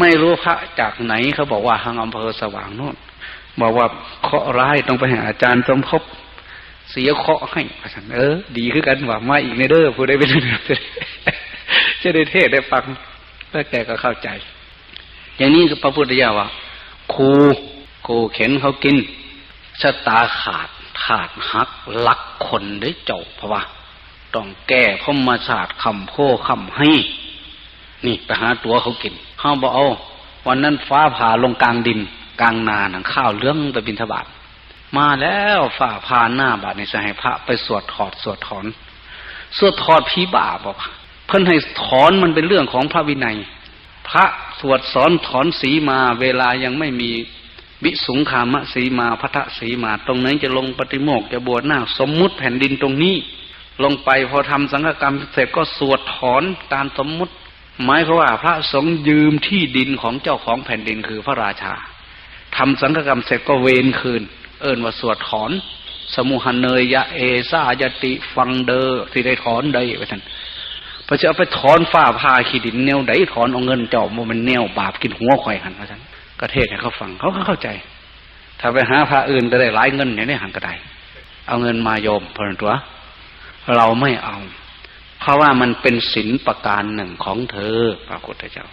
ไม่รู้พระจากไหนเขาบอกว่าทางอำเภอสว่างโน่นบอกว่าเคาะร้ายต้องไปหาอาจารย์สมภพเสียเคาะให้อาจารย์เออ ดีขึ้นกันหว่ามาอีกในเด้อผู้ใดเป็นจะได้เทศได้ฟังแล้วแกก็เข้าใจ อย่างนี้พระพุทธเจ้าว่าครูครูเข็นเขากินชะตาขาดขาดหักลักคนได้เจ้าเพราะว่าต้องแก้พมมาศาสตร์คำโพคำให้ นี่ไปหาตัวเขากินาบอกเอา วันนั้นฟ้าผ่าลงกลางดิน กลางนาหนังข้าวเรื่องไปบินทบาทมาแล้วฝ่าพาหน้าบาทในสหพระไปสวดถอดสวดถอน สวดถอดผีบาบอกเพิ่นให้ถอนมันเป็นเรื่องของพระวินัย พระสวดสอนถอนสีมา เวลายังไม่มีวิสุงคามะสีมาพัทสีมา ตรงนั้นจะลงปฏิโมกจะบวชหน้า สมมุติแผ่นดินตรงนี้ ลงไปพอทำสังฆกรรมเสร็จก็สวดถอนตามสมมุติ หมายความว่าพระสงฆ์ยืมที่ดินของเจ้าของแผ่นดินคือพระราชาทำสังฆกรรมเสร็จก็เวนคืน เอินว่าสวดถอน สมุหเนยยะเอซายติฟังเดอที่ได้ถอนได้ไปท่านพระเจ้าไปถอนฝ้าพาขีดินแนวไดถอนเอาเงินเจ้ามันแนวบาปกินหัวข่อยหันพระท่านก็เทศให้เขาฟังเขาก็เข้าใจ ถ้าไปหาพระอื่นก็ได้หลายเงินอย่างนี้หันก็ได้เอาเงินมาโยมเพลันตัว เราไม่เอา เพราะว่ามันเป็นศิลประการหนึ่งของเธอพระพุทธเจ้า